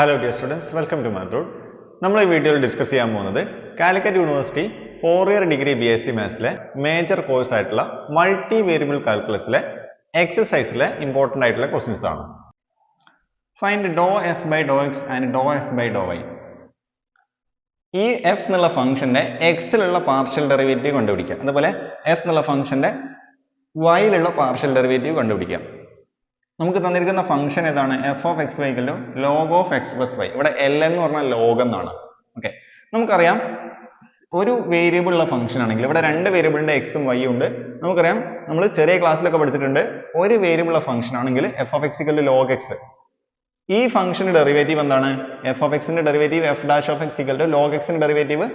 Hello dear students welcome to മാത്രൂഡ് നമ്മൾ ഈ വീഡിയോയിൽ ഡിസ്കസ് ചെയ്യാൻ പോകുന്നത് Calicut university four year degree B S C മാത്സിലെ major course ആയിട്ടുള്ള മൾട്ടി വേരിയബിൾ കാൽക്കുലസിലെ എക്സസൈസിലെ ഇമ്പോർട്ടന്റ് ആയിട്ടുള്ള ക്വസ്റ്റ്യൻസ് ആണ്. Find do f by do x and do f by do y ഈ എഫ് എന്നുള്ള ഫംഗ്ഷന്റെ എക്സിലുള്ള പാർഷ്യൽ ഡെറിവേറ്റീവ് കണ്ടുപിടിക്കാം അതുപോലെ എഫ് എന്നുള്ള ഫംഗ്ഷന്റെ വൈയിലുള്ള പാർഷ്യൽ ഡെറിവേറ്റീവ് കണ്ടുപിടിക്കാം നമുക്ക് തന്നിരിക്കുന്ന ഫംഗ്ഷൻ ഏതാണ്? F of x വൈക്കലും log of x plus y ഇവിടെ എൽ എന്ന് പറഞ്ഞാൽ ലോഗ് എന്നാണ്. ഓക്കെ നമുക്കറിയാം ഒരു വേരിയബിൾ ഉള്ള ഫംഗ്ഷൻ ആണെങ്കിൽ ഇവിടെ രണ്ട് വേരിയബിളിന്റെ എക്സും വൈ ഉണ്ട്. നമുക്കറിയാം നമ്മൾ ചെറിയ ക്ലാസ്സിലൊക്കെ പഠിച്ചിട്ടുണ്ട്. ഒരു വേരിയബിൾ ഉള്ള ഫംഗ്ഷൻ ആണെങ്കിൽ f of x log x ഈ ഫംഗ്ഷന്റെ ഡെറിവേറ്റീവ് എന്താണ്? എഫ് ഓഫ് എക്സിന്റെ derivative f dash of x equal to log എക്സിന്റെ ഡെറിവേറ്റീവ്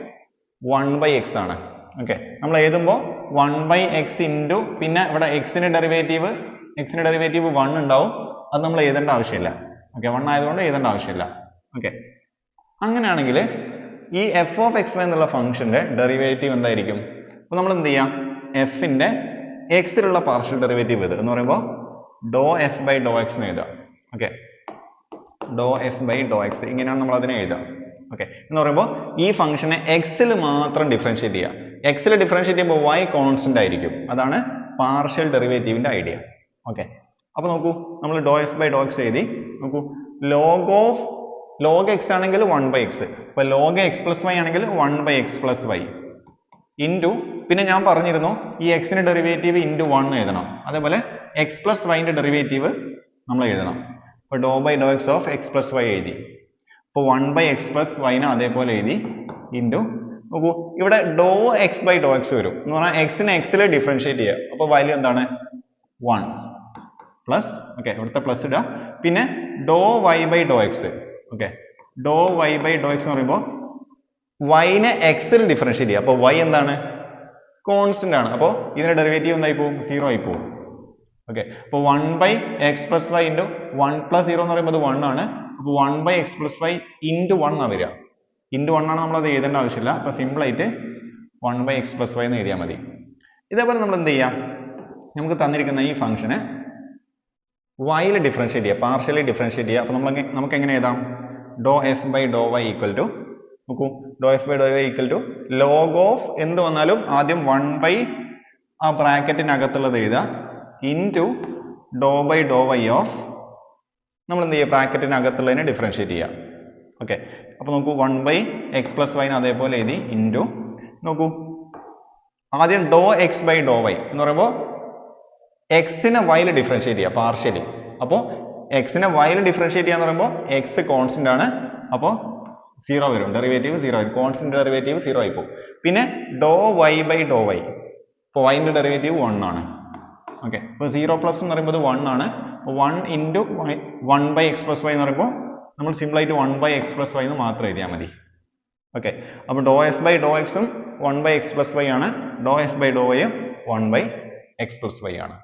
വൺ ബൈ എക്സ് ആണ്. ഓക്കെ നമ്മൾ എഴുതുമ്പോൾ വൺ ബൈ എക്സ് ഇന്റു പിന്നെ ഇവിടെ എക്സിന്റെ ഡെറിവേറ്റീവ് എക്സിന്റെ ഡെറിവേറ്റീവ് വൺ ഉണ്ടാവും. അത് നമ്മൾ എഴുതേണ്ട ആവശ്യമില്ല. ഓക്കെ വൺ ആയതുകൊണ്ട് എഴുതേണ്ട ആവശ്യമില്ല. ഓക്കെ അങ്ങനെയാണെങ്കിൽ ഈ എഫ് ഓഫ് എക്സ് എന്നുള്ള ഫംഗ്ഷന്റെ ഡെറിവേറ്റീവ് എന്തായിരിക്കും? അപ്പോൾ നമ്മൾ എന്ത് ചെയ്യാം? എഫിന്റെ എക്സിലുള്ള പാർഷ്യൽ ഡെറിവേറ്റീവ് ഇത് എന്ന് പറയുമ്പോൾ do f by do x എന്ന് എഴുതാം okay do f by do x ഇങ്ങനെയാണ് നമ്മൾ അതിനെ എഴുതുക. ഓക്കെ എന്ന് പറയുമ്പോൾ ഈ ഫംഗ്ഷനെ എക്സിൽ മാത്രം ഡിഫറൻഷിയേറ്റ് ചെയ്യുക. എക്സിൽ ഡിഫറൻഷിയേറ്റ് ചെയ്യുമ്പോൾ വൈ കോൺസ്റ്റന്റ് ആയിരിക്കും. അതാണ് പാർഷ്യൽ ഡെറിവേറ്റീവിന്റെ ഐഡിയ ഓക്കെ അപ്പോൾ നോക്കൂ നമ്മൾ do f by do x എഴുതി. നോക്കൂ ലോഗ് ഓഫ് ലോഗ് എക്സ് ആണെങ്കിൽ വൺ ബൈ എക്സ് ഇപ്പൊ ലോഗ് എക്സ് പ്ലസ് വൈ ആണെങ്കിൽ one by x plus y into പിന്നെ ഞാൻ പറഞ്ഞിരുന്നു ഈ എക്സിന്റെ ഡെറിവേറ്റീവ് ഇന്റു വൺ എഴുതണം. അതേപോലെ എക്സ് പ്ലസ് വൈന്റെ ഡെറിവേറ്റീവ് നമ്മൾ എഴുതണം. അപ്പോൾ do by do x of x plus y എഴുതി. അപ്പോൾ വൺ ബൈ എക്സ് പ്ലസ് വൈനെ അതേപോലെ എഴുതി. ഇന്റു നോക്കൂ ഇവിടെ do x by do x വരും. എന്ന് പറഞ്ഞാൽ എക്സിനെ എക്സിലെ ഡിഫറൻഷിയേറ്റ് ചെയ്യുക. അപ്പോൾ വാല്യൂ എന്താണ്? വൺ പ്ലസ് ഓക്കെ ഇവിടുത്തെ പ്ലസ് ഇടുക. പിന്നെ do y by do x okay do y by do x എന്ന് പറയുമ്പോൾ വൈനെ എക്സിൽ ഡിഫറൻഷ്യേറ്റ് ചെയ്യുക. അപ്പോൾ വൈ എന്താണ്? കോൺസ്റ്റന്റ് ആണ്. അപ്പോൾ ഇതിന്റെ ഡെറിവേറ്റീവ് എന്തായി പോകും? സീറോ ആയി പോകും. ഓക്കെ അപ്പോൾ one by x plus y into one plus zero എന്ന് പറയുമ്പോൾ അത് വൺ ആണ്. അപ്പോൾ one by x plus y into one ആണ് വരിക. ഇന്റു വൺ ആണ് നമ്മളത് എഴുതേണ്ട ആവശ്യമില്ല. അപ്പോൾ സിമ്പിൾ ആയിട്ട് one by x plus y എന്ന് എഴുതിയാൽ മതി. ഇതേപോലെ നമ്മൾ എന്ത് ചെയ്യാം? നമുക്ക് തന്നിരിക്കുന്ന ഈ ഫംഗ്ഷന് വൈയിൽ ഡിഫറൻഷിയേറ്റ് ചെയ്യുക പാർഷ്യലി ഡിഫറൻഷിയേറ്റ് ചെയ്യുക അപ്പോൾ നമ്മൾ നമുക്ക് എങ്ങനെ എഴുതാം? Do f by do y equal to നോക്കൂ. Do f by do y equal to log of എന്ത് വന്നാലും ആദ്യം വൺ ബൈ ആ ബ്രാക്കറ്റിനകത്തുള്ളത് എഴുതുക. To do by do y of നമ്മൾ എന്ത് ചെയ്യുക ബ്രാക്കറ്റിനകത്തുള്ളതിനെ ഡിഫറൻഷിയേറ്റ് ചെയ്യുക. ഓക്കെ അപ്പോൾ നോക്കൂ വൺ ബൈ എക്സ് പ്ലസ് വൈന് അതേപോലെ എഴുതി ഇന്റു നോക്കൂ. ആദ്യം do x by do y എന്ന് പറയുമ്പോൾ എക്സിനെ വൈയിൽ ഡിഫറൻഷ്യേറ്റ് ചെയ്യുക പാർഷ്യലി അപ്പോൾ എക്സിനെ വൈയിൽ differentiate ചെയ്യാന്ന് പറയുമ്പോൾ എക്സ് കോൺസ്റ്റന്റ് ആണ്. അപ്പോൾ സീറോ വരും. ഡെറിവേറ്റീവ് സീറോ വരും. കോൺസ്റ്റന്റ് ഡെറിവേറ്റീവ് സീറോ ആയി പോകും. പിന്നെ do y by do y ഇപ്പോൾ വൈന്റെ ഡെറിവേറ്റീവ് വൺ ആണ്. ഓക്കെ ഇപ്പോൾ സീറോ പ്ലസ് എന്ന് പറയുമ്പോൾ വൺ ആണ്. One into one by x plus y എന്ന് പറയുമ്പോൾ നമ്മൾ സിമ്പിൾ ആയിട്ട് one by x plus y എന്ന് മാത്രം എഴുതിയാൽ മതി. ഓക്കെ അപ്പോൾ ഡോ എസ് ബൈ ഡോ എക്സും one by x plus y ആണ്. Do S by do വൈയും one by x plus y ആണ്.